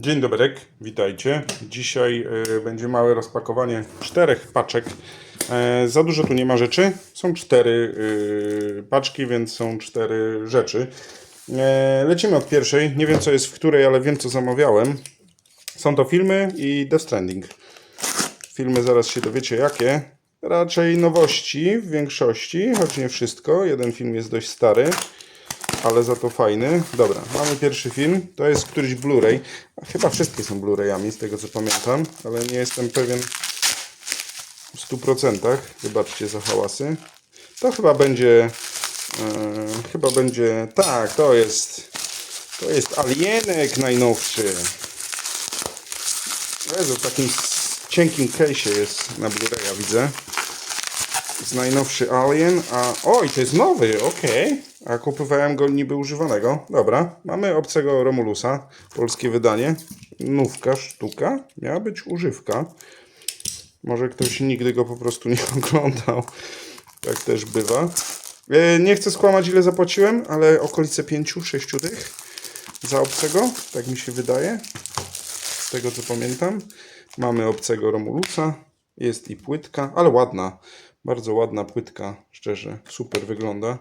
Dzień dobry, witajcie. Dzisiaj y, będzie małe rozpakowanie czterech paczek. E, za dużo tu nie ma rzeczy. Są cztery y, paczki, więc są cztery rzeczy. E, lecimy od pierwszej. Nie wiem co jest w której, ale wiem co zamawiałem. Są to filmy i Death Stranding. Filmy zaraz się dowiecie jakie. Raczej nowości w większości, choć nie wszystko. Jeden film jest dość stary ale za to fajny. Dobra, mamy pierwszy film. To jest któryś Blu-ray. Chyba wszystkie są Blu-rayami, z tego co pamiętam, ale nie jestem pewien w 100%. Wybaczcie za hałasy. To chyba będzie. e, chyba będzie. Tak, to jest. To jest Alienek najnowszy. Jezu, w takim cienkim case'ie jest na Blu-raya, widzę. Z najnowszy Alien, a... Oj, to jest nowy, okej. A kupowałem go niby używanego. Dobra, mamy obcego Romulusa, polskie wydanie. Nówka, sztuka. Miała być używka. Może ktoś nigdy go po prostu nie oglądał. Tak też bywa. E, Nie chcę skłamać ile zapłaciłem, ale okolice 5-6 tych za obcego, tak mi się wydaje. Z tego co pamiętam. Mamy obcego Romulusa. Jest i płytka, ale ładna. Bardzo ładna płytka, szczerze. Super wygląda.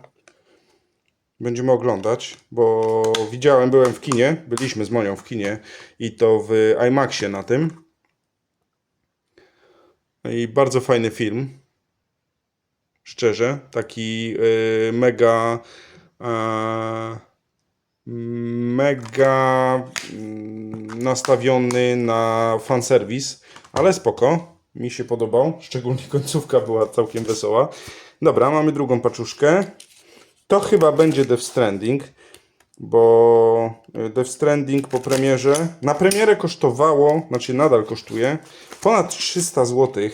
Będziemy oglądać, bo widziałem, byłem w kinie, byliśmy z Monią w kinie i to w IMAXie na tym. I bardzo fajny film. Szczerze, taki y, mega e, mega mm, nastawiony na fanserwis, ale spoko. Mi się podobał, szczególnie końcówka była całkiem wesoła. Dobra, mamy drugą paczuszkę. To chyba będzie Death Stranding, bo y, Death Stranding po premierze, na premierę kosztowało, znaczy nadal kosztuje, ponad 300 zł.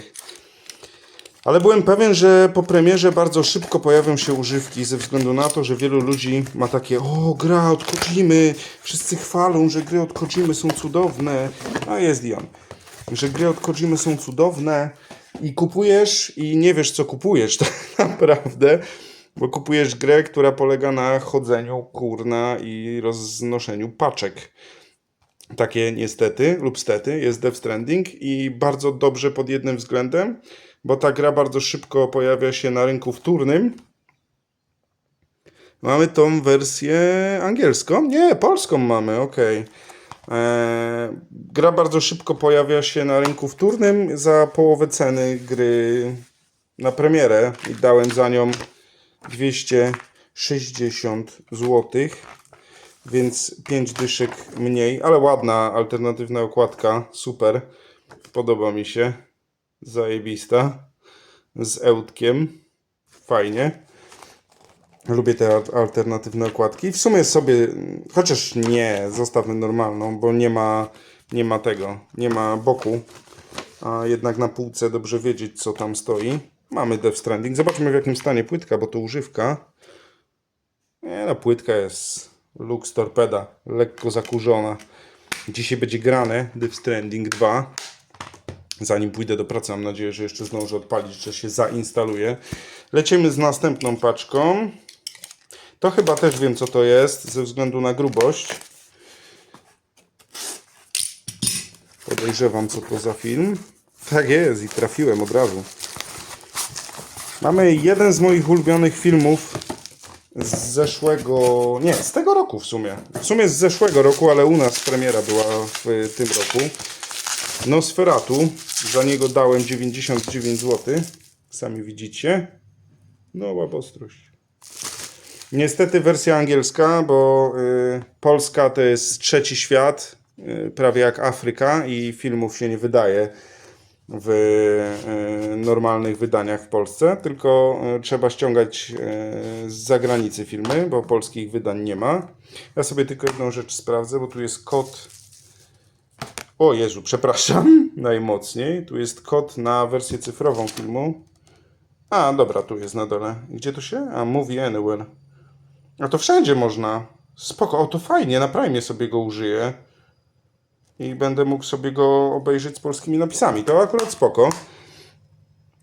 Ale byłem pewien, że po premierze bardzo szybko pojawią się używki, ze względu na to, że wielu ludzi ma takie o, gra od wszyscy chwalą, że gry od są cudowne, a jest i on. Że gry od Kojimy są cudowne i kupujesz i nie wiesz co kupujesz tak naprawdę, bo kupujesz grę, która polega na chodzeniu kurna i roznoszeniu paczek. Takie niestety lub stety jest Death Stranding i bardzo dobrze pod jednym względem, bo ta gra bardzo szybko pojawia się na rynku wtórnym. Mamy tą wersję angielską? Nie, polską mamy, okej. Eee, Gra bardzo szybko pojawia się na rynku wtórnym za połowę ceny gry na premierę i dałem za nią 260 zł, więc 5 dyszek mniej, ale ładna alternatywna okładka, super, podoba mi się, zajebista, z ełtkiem, fajnie. Lubię te al- alternatywne okładki. W sumie sobie, chociaż nie, zostawmy normalną, bo nie ma, nie ma tego, nie ma boku. A jednak na półce dobrze wiedzieć, co tam stoi. Mamy Death Stranding. Zobaczmy w jakim stanie płytka, bo to używka. Nie no, płytka jest Lux Torpeda, lekko zakurzona. Dzisiaj będzie grane Death Stranding 2. Zanim pójdę do pracy, mam nadzieję, że jeszcze zdążę odpalić, że się zainstaluje. Lecimy z następną paczką. To chyba też wiem, co to jest, ze względu na grubość. Podejrzewam, co to za film. Tak jest i trafiłem od razu. Mamy jeden z moich ulubionych filmów z zeszłego, nie, z tego roku w sumie. W sumie z zeszłego roku, ale u nas premiera była w tym roku. Nosferatu. Za niego dałem 99 zł. Sami widzicie. No, łabostrość. Niestety wersja angielska, bo y, Polska to jest trzeci świat, y, prawie jak Afryka i filmów się nie wydaje w y, normalnych wydaniach w Polsce, tylko y, trzeba ściągać y, z zagranicy filmy, bo polskich wydań nie ma. Ja sobie tylko jedną rzecz sprawdzę, bo tu jest kod o Jezu, przepraszam najmocniej. Tu jest kod na wersję cyfrową filmu. A, dobra, tu jest na dole. Gdzie to się? A, Movie Anywhere. A to wszędzie można. Spoko, o to fajnie, na Prime sobie go użyję. I będę mógł sobie go obejrzeć z polskimi napisami. To akurat spoko.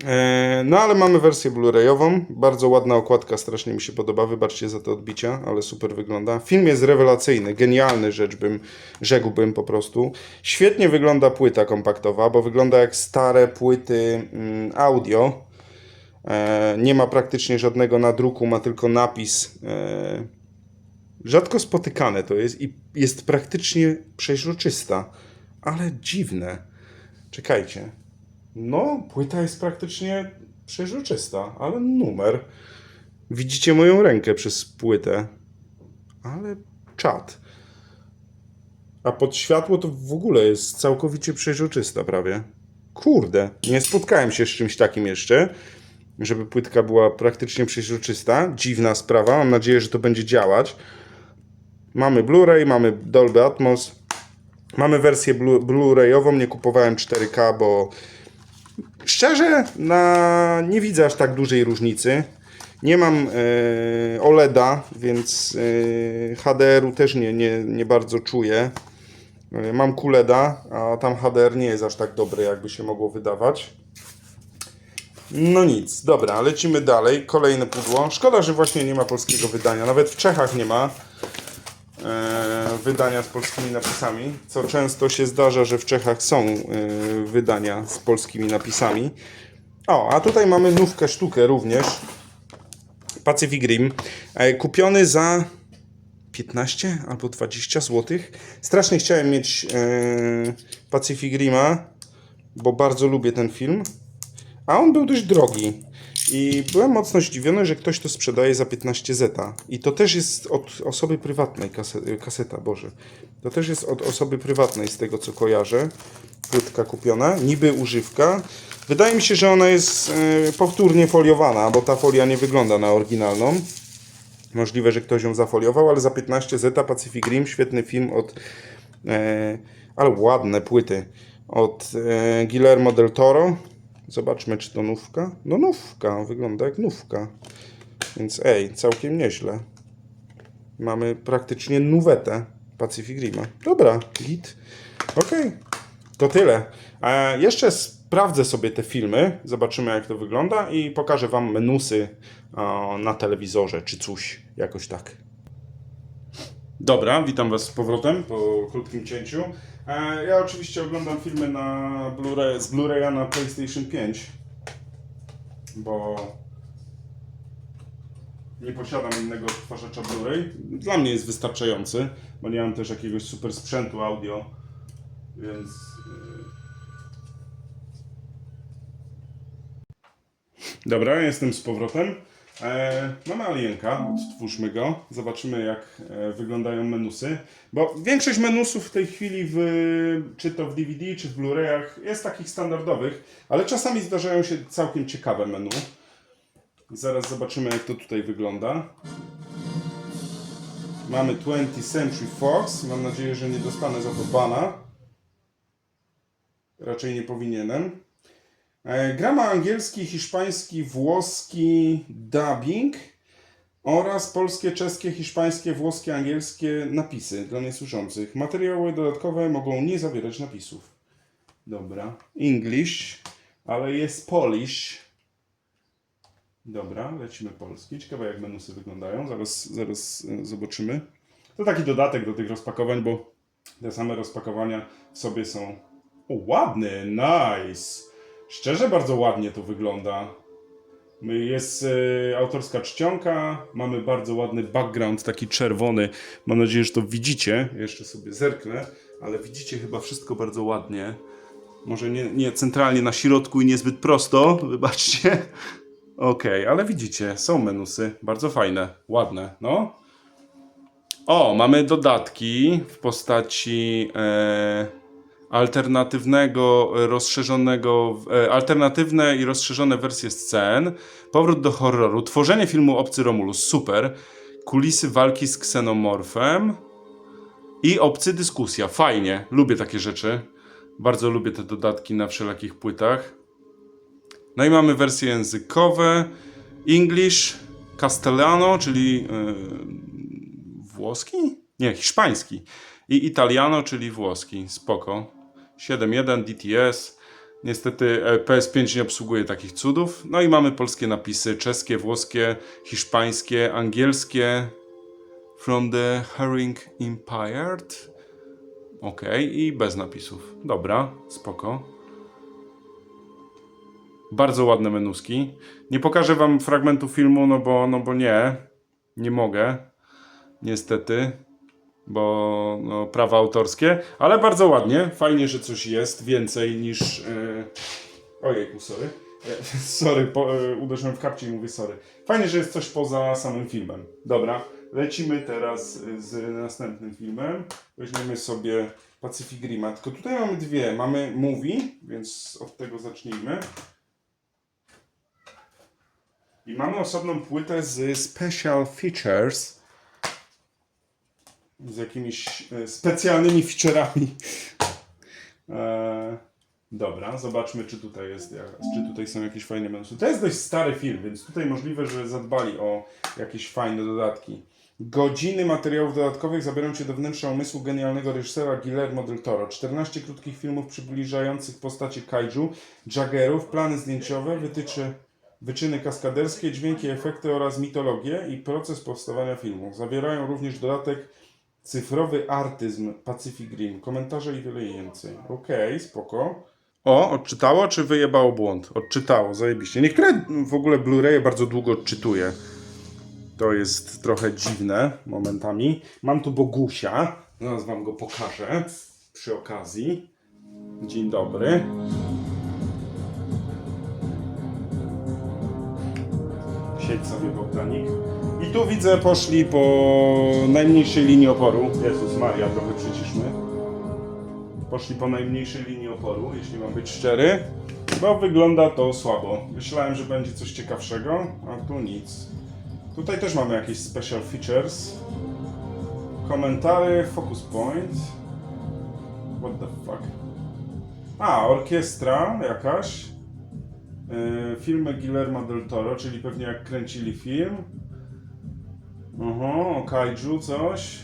E, No ale mamy wersję Blu-rayową. Bardzo ładna okładka, strasznie mi się podoba. Wybaczcie za te odbicia, ale super wygląda. Film jest rewelacyjny, genialny rzecz bym, rzekłbym po prostu. Świetnie wygląda płyta kompaktowa, bo wygląda jak stare płyty mm, audio. E, Nie ma praktycznie żadnego nadruku, ma tylko napis. E, Rzadko spotykane to jest i jest praktycznie przeźroczysta, ale dziwne. Czekajcie. No, płyta jest praktycznie przeźroczysta, ale numer. Widzicie moją rękę przez płytę, ale czat. A pod światło to w ogóle jest całkowicie przeźroczysta prawie. Kurde, nie spotkałem się z czymś takim jeszcze, żeby płytka była praktycznie przeźroczysta. Dziwna sprawa, mam nadzieję, że to będzie działać. Mamy Blu-ray, mamy Dolby Atmos, mamy wersję Blu- Blu-rayową, nie kupowałem 4K, bo Szczerze, na... nie widzę aż tak dużej różnicy. Nie mam e, OLEDa, więc e, HDR-u też nie, nie, nie bardzo czuję. E, mam QLEDa, a tam HDR nie jest aż tak dobry, jakby się mogło wydawać. No nic, dobra, lecimy dalej. Kolejne pudło. Szkoda, że właśnie nie ma polskiego wydania. Nawet w Czechach nie ma e, wydania z polskimi napisami, co często się zdarza, że w Czechach są e, wydania z polskimi napisami. O, a tutaj mamy nówkę sztukę również. Pacific Rim. E, kupiony za 15 albo 20 zł. Strasznie chciałem mieć e, Pacific Rima, bo bardzo lubię ten film. A on był dość drogi. I byłem mocno zdziwiony, że ktoś to sprzedaje za 15 zeta. I to też jest od osoby prywatnej, kaseta, kaseta, Boże. To też jest od osoby prywatnej, z tego co kojarzę. Płytka kupiona, niby używka. Wydaje mi się, że ona jest e, powtórnie foliowana, bo ta folia nie wygląda na oryginalną. Możliwe, że ktoś ją zafoliował, ale za 15 zeta Pacific Rim, świetny film od... E, ale ładne płyty. Od e, Guillermo del Toro. Zobaczmy, czy to nówka. No nówka, wygląda jak nówka. Więc ej, całkiem nieźle. Mamy praktycznie nuwetę Pacific Rima. Dobra, git. Okej, to tyle. E, jeszcze sprawdzę sobie te filmy, zobaczymy jak to wygląda i pokażę Wam menusy o, na telewizorze, czy coś, jakoś tak. Dobra, witam Was z powrotem po krótkim cięciu. E, Ja oczywiście oglądam filmy na Blu-ray, z Blu-raya na PlayStation 5, bo nie posiadam innego odtwarzacza Blu-ray. Dla mnie jest wystarczający, bo nie mam też jakiegoś super sprzętu audio, więc... y, Dobra, jestem z powrotem. E, mamy alienka, odtwórzmy go, zobaczymy jak e, wyglądają menusy. Bo większość menusów w tej chwili, w, czy to w DVD, czy w Blu-rayach, jest takich standardowych, ale czasami zdarzają się całkiem ciekawe menu. Zaraz zobaczymy jak to tutaj wygląda. Mamy 20th Century Fox, mam nadzieję, że nie dostanę za to bana. Raczej nie powinienem. E, Gra ma angielski, hiszpański, włoski dubbing oraz polskie, czeskie, hiszpańskie, włoskie, angielskie napisy dla niesłyszących. Materiały dodatkowe mogą nie zawierać napisów. Dobra. English, ale jest Polish. Dobra, lecimy polski. Ciekawe jak menusy wyglądają. Zaraz, zaraz e, zobaczymy. To taki dodatek do tych rozpakowań, bo te same rozpakowania w sobie są... O, ładny, nice! Szczerze bardzo ładnie to wygląda. Jest e, autorska czcionka, mamy bardzo ładny background, taki czerwony. Mam nadzieję, że to widzicie. Jeszcze sobie zerknę, ale widzicie chyba wszystko bardzo ładnie. Może nie, nie centralnie na środku i niezbyt prosto, wybaczcie. Okej, ale widzicie, są menusy, bardzo fajne, ładne, no. O, mamy dodatki w postaci e, alternatywnego, e, rozszerzonego, e, alternatywne i rozszerzone wersje scen, powrót do horroru, tworzenie filmu Obcy Romulus, super, kulisy walki z ksenomorfem i obcy dyskusja, fajnie, lubię takie rzeczy, bardzo lubię te dodatki na wszelakich płytach. No i mamy wersje językowe, English, Castellano, czyli e, włoski? Nie, hiszpański. I Italiano, czyli włoski. Spoko. 7.1 DTS. Niestety e, PS5 nie obsługuje takich cudów. No i mamy polskie napisy czeskie, włoskie, hiszpańskie, angielskie. From the Herring Empired. Ok, i bez napisów. Dobra, spoko. Bardzo ładne menuski. Nie pokażę wam fragmentu filmu, no bo, no bo nie. Nie mogę. Niestety. Bo no, prawa autorskie. Ale bardzo ładnie. Fajnie, że coś jest więcej niż... Yy... Ojejku, sorry. E, Sorry, po, e, uderzyłem w kapcie i mówię sorry. Fajnie, że jest coś poza samym filmem. Dobra, lecimy teraz z następnym filmem. Weźmiemy sobie Pacific Rima. Tylko tutaj mamy dwie. Mamy Movie, więc od tego zacznijmy. I mamy osobną płytę z Special Features. Z jakimiś e, specjalnymi feature'ami. Eee, dobra, zobaczmy, czy tutaj jest, czy tutaj są jakieś fajne menusy. To jest dość stary film, więc tutaj możliwe, że zadbali o jakieś fajne dodatki. Godziny materiałów dodatkowych zabiorą Cię do wnętrza umysłu genialnego reżysera Guillermo del Toro. 14 krótkich filmów przybliżających postacie kaiju, jaggerów, plany zdjęciowe, wytyczy, wyczyny kaskaderskie, dźwięki, efekty oraz mitologię i proces powstawania filmu. Zawierają również dodatek Cyfrowy artyzm Pacific Rim. Komentarze i wiele więcej. Okej, spoko. O, odczytało czy wyjebało błąd? Odczytało, zajebiście. Niektóre w ogóle Blu-raye bardzo długo odczytuje. To jest trochę dziwne momentami. Mam tu Bogusia. Zaraz wam go pokażę przy okazji. Dzień dobry. Siedź sobie Bogdanik. I tu widzę poszli po najmniejszej linii oporu. Jezus Maria, trochę przyciszmy. Poszli po najmniejszej linii oporu, jeśli mam być szczery. Bo wygląda to słabo. Myślałem, że będzie coś ciekawszego, a tu nic. Tutaj też mamy jakieś special features. Komentary, focus point. What the fuck? A, orkiestra jakaś. Yy, filmy Guillermo del Toro, czyli pewnie jak kręcili film. Oho, kaiju coś.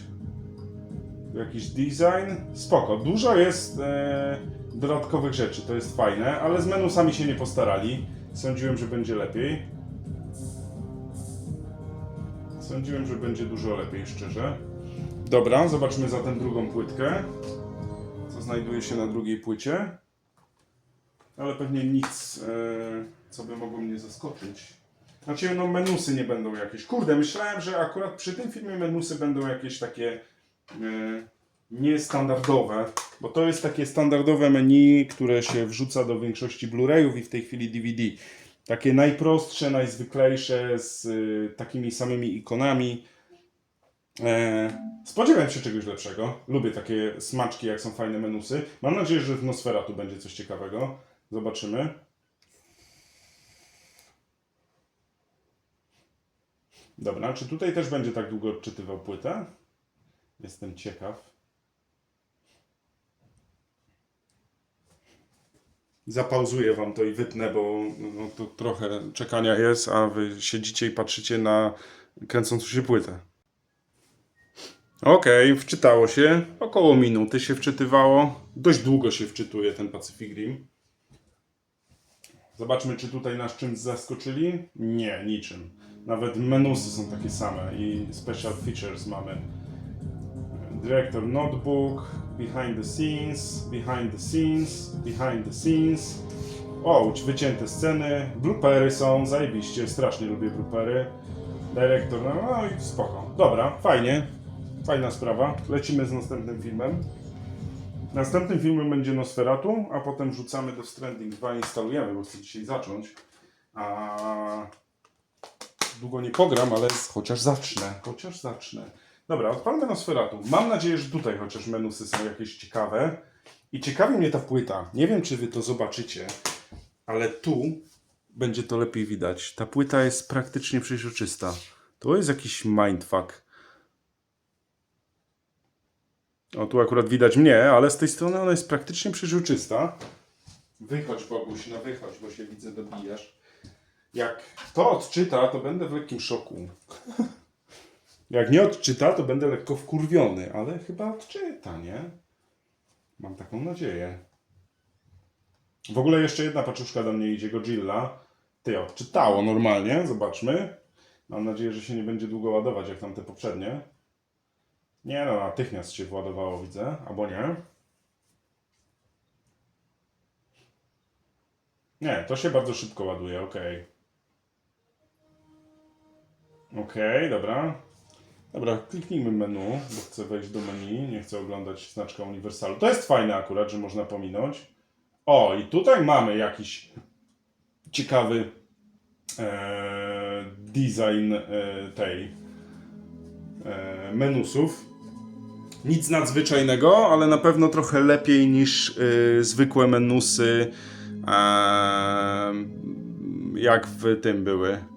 Jakiś design. Spoko. Dużo jest e, dodatkowych rzeczy, to jest fajne, ale z menusami się nie postarali. Sądziłem, że będzie lepiej. Sądziłem, że będzie dużo lepiej, szczerze. Dobra, zobaczmy zatem drugą płytkę. Co znajduje się na drugiej płycie. Ale pewnie nic, e, co by mogło mnie zaskoczyć. Znaczy, no menusy nie będą jakieś. Kurde, myślałem, że akurat przy tym filmie menusy będą jakieś takie e, niestandardowe, bo to jest takie standardowe menu, które się wrzuca do większości Blu-rayów i w tej chwili DVD. Takie najprostsze, najzwyklejsze, z e, takimi samymi ikonami. E, spodziewałem się czegoś lepszego. Lubię takie smaczki, jak są fajne menusy. Mam nadzieję, że w Nosferatu będzie coś ciekawego. Zobaczymy. Dobra, czy tutaj też będzie tak długo odczytywał płytę? Jestem ciekaw. Zapauzuję wam to i wytnę, bo no, to trochę czekania jest, a wy siedzicie i patrzycie na kręcącą się płytę. Okej, wczytało się. Około minuty się wczytywało. Dość długo się wczytuje ten Pacific Rim. Zobaczmy, czy tutaj nas czymś zaskoczyli. Nie, niczym. Nawet menusy są takie same i special features mamy. Director Notebook, Behind the Scenes, Behind the Scenes, Behind the Scenes. O, wycięte sceny, bloopery są, zajebiście, strasznie lubię bloopery. Dyrektor, no, no i spoko. Dobra, fajnie, fajna sprawa. Lecimy z następnym filmem. Następnym filmem będzie Nosferatu, a potem wrzucamy do Stranding 2 instalujemy, bo chcę dzisiaj zacząć. A długo nie pogram, ale chociaż zacznę, chociaż zacznę. Dobra, odpalmy Nosferatu. Mam nadzieję, że tutaj chociaż menusy są jakieś ciekawe. I ciekawi mnie ta płyta. Nie wiem, czy wy to zobaczycie, ale tu będzie to lepiej widać. Ta płyta jest praktycznie przeźroczysta. To jest jakiś mindfuck. O, tu akurat widać mnie, ale z tej strony ona jest praktycznie przeźroczysta. Wychodź, Boguś, no wychodź, bo się widzę, dobijasz. Jak to odczyta, to będę w lekkim szoku. Jak nie odczyta, to będę lekko wkurwiony, ale chyba odczyta, nie? Mam taką nadzieję. W ogóle jeszcze jedna paczuszka do mnie idzie, Godzilla. Ty, odczytało normalnie, zobaczmy. Mam nadzieję, że się nie będzie długo ładować jak tamte poprzednie. Nie no, natychmiast się władowało, widzę, albo nie. Nie, to się bardzo szybko ładuje, okej. Okej, dobra. Dobra, kliknijmy menu, bo chcę wejść do menu, nie chcę oglądać znaczka Uniwersalu. To jest fajne akurat, że można pominąć. O, i tutaj mamy jakiś ciekawy e, design e, tej e, menusów. Nic nadzwyczajnego, ale na pewno trochę lepiej niż e, zwykłe menusy, e, jak w tym były.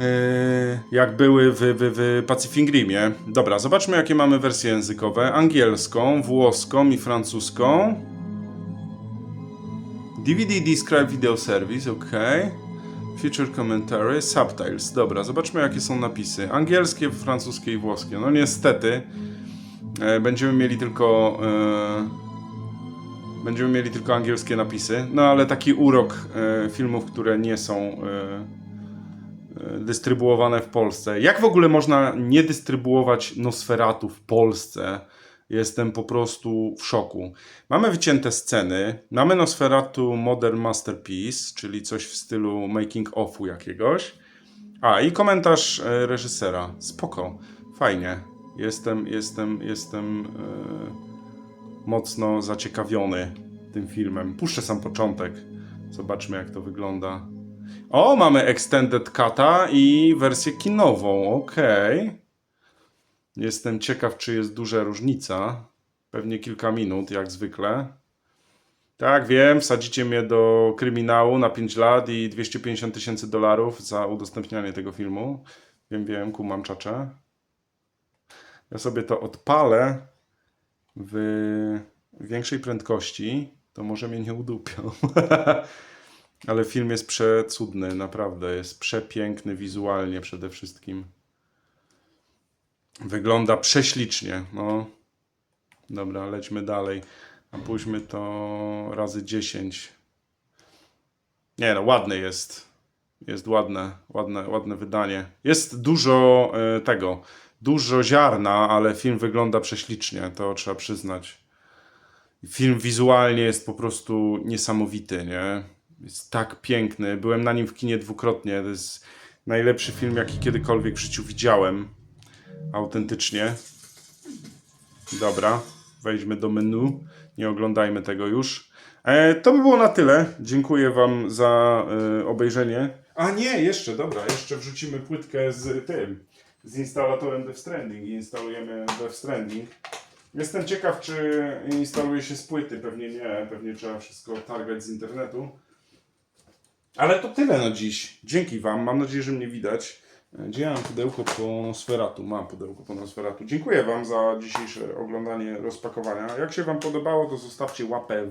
E, jak były w, w, w Pacific Rimie. Dobra, zobaczmy jakie mamy wersje językowe. Angielską, włoską i francuską. DVD Describe Video Service, ok. Feature Commentary, Subtitles. Dobra, zobaczmy jakie są napisy. Angielskie, francuskie i włoskie. No niestety e, będziemy mieli tylko e, będziemy mieli tylko angielskie napisy. No ale taki urok e, filmów, które nie są e, dystrybuowane w Polsce. Jak w ogóle można nie dystrybuować Nosferatu w Polsce? Jestem po prostu w szoku. Mamy wycięte sceny, mamy Nosferatu Modern Masterpiece, czyli coś w stylu making offu jakiegoś. A, i komentarz e, reżysera. Spoko, fajnie. Jestem, jestem, jestem e, mocno zaciekawiony tym filmem. Puszczę sam początek. Zobaczmy, jak to wygląda. O, mamy Extended Cut'a i wersję kinową. Okej. Jestem ciekaw, czy jest duża różnica. Pewnie kilka minut, jak zwykle. Tak, wiem, wsadzicie mnie do kryminału na 5 lat i 250 tysięcy dolarów za udostępnianie tego filmu. Wiem, wiem, kumam czacze. Ja sobie to odpalę w większej prędkości, to może mnie nie udupią. Ale film jest przecudny, naprawdę. Jest przepiękny wizualnie przede wszystkim. Wygląda prześlicznie. No. Dobra, lećmy dalej. A pójdźmy to razy 10. Nie no, ładny jest. Jest ładne, ładne, ładne wydanie. Jest dużo e, tego, dużo ziarna, ale film wygląda prześlicznie, to trzeba przyznać. Film wizualnie jest po prostu niesamowity, nie? Jest tak piękny. Byłem na nim w kinie dwukrotnie. To jest najlepszy film, jaki kiedykolwiek w życiu widziałem. Autentycznie. Dobra, wejdźmy do menu. Nie oglądajmy tego już. E, to by było na tyle. Dziękuję Wam za e, obejrzenie. A nie, jeszcze, dobra, jeszcze wrzucimy płytkę z tym, z instalatorem Death Stranding i instalujemy Death Stranding. Jestem ciekaw, czy instaluje się z płyty. Pewnie nie, pewnie trzeba wszystko targać z internetu. Ale to tyle na dziś. Dzięki Wam. Mam nadzieję, że mnie widać. Gdzie ja mam pudełko po Nosferatu? Mam pudełko po Nosferatu. Dziękuję Wam za dzisiejsze oglądanie rozpakowania. Jak się Wam podobało, to zostawcie łapę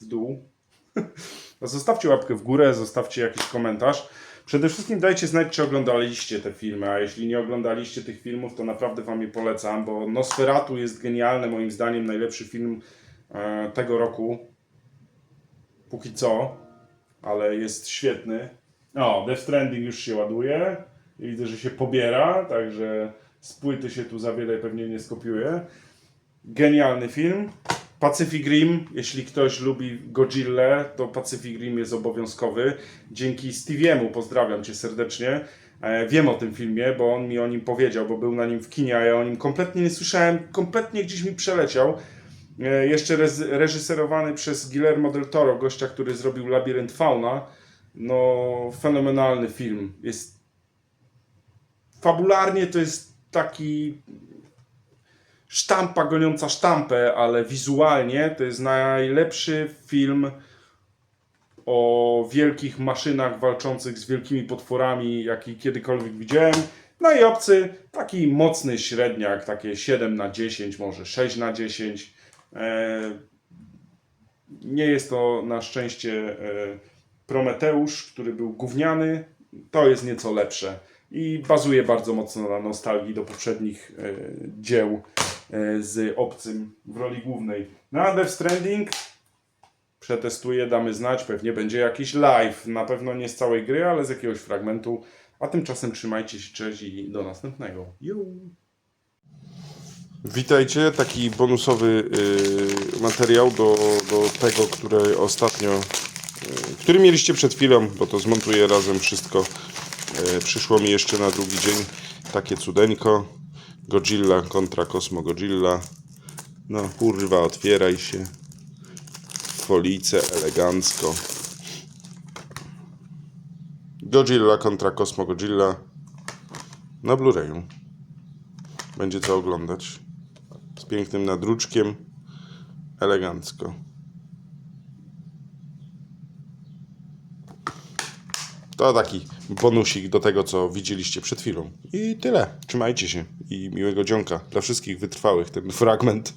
w dół. Zostawcie łapkę w górę, zostawcie jakiś komentarz. Przede wszystkim dajcie znać, czy oglądaliście te filmy, a jeśli nie oglądaliście tych filmów, to naprawdę Wam je polecam, bo Nosferatu jest genialny, moim zdaniem najlepszy film e, tego roku. Póki co, ale jest świetny. O, Death Stranding już się ładuje. Widzę, że się pobiera, także z płyty się tu za wiele pewnie nie skopiuje. Genialny film. Pacific Rim, jeśli ktoś lubi Godzilla, to Pacific Rim jest obowiązkowy. Dzięki Steviemu, pozdrawiam Cię serdecznie. E, Wiem o tym filmie, bo on mi o nim powiedział, bo był na nim w kinie, a ja o nim kompletnie nie słyszałem, kompletnie gdzieś mi przeleciał. E, Jeszcze reżyserowany przez Guillermo del Toro, gościa, który zrobił Labirynt Fauna. No, fenomenalny film. Jest fabularnie to jest taki sztampa goniąca sztampę, ale wizualnie to jest najlepszy film o wielkich maszynach walczących z wielkimi potworami, jaki kiedykolwiek widziałem. No i obcy, taki mocny średniak, takie 7 na 10, może 6 na 10. E, nie jest to na szczęście e, Prometeusz, który był gówniany. To jest nieco lepsze i bazuje bardzo mocno na nostalgii do poprzednich e, dzieł z obcym w roli głównej. Na Death Stranding Przetestuję, damy znać, pewnie będzie jakiś live. Na pewno nie z całej gry, ale z jakiegoś fragmentu. A tymczasem trzymajcie się, cześć i do następnego. Yo. Witajcie, taki bonusowy y, materiał do, do tego, który ostatnio, y, który mieliście przed chwilą, bo to zmontuję razem wszystko. Y, przyszło mi jeszcze na drugi dzień takie cudeńko. Godzilla kontra Cosmo Godzilla. No kurwa, otwieraj się. Folice elegancko. Godzilla kontra Cosmo Godzilla na Blu-rayu. Będzie co oglądać. Pięknym nadruczkiem. Elegancko. To taki bonusik do tego, co widzieliście przed chwilą. I tyle. Trzymajcie się i miłego dzionka dla wszystkich wytrwałych ten fragment.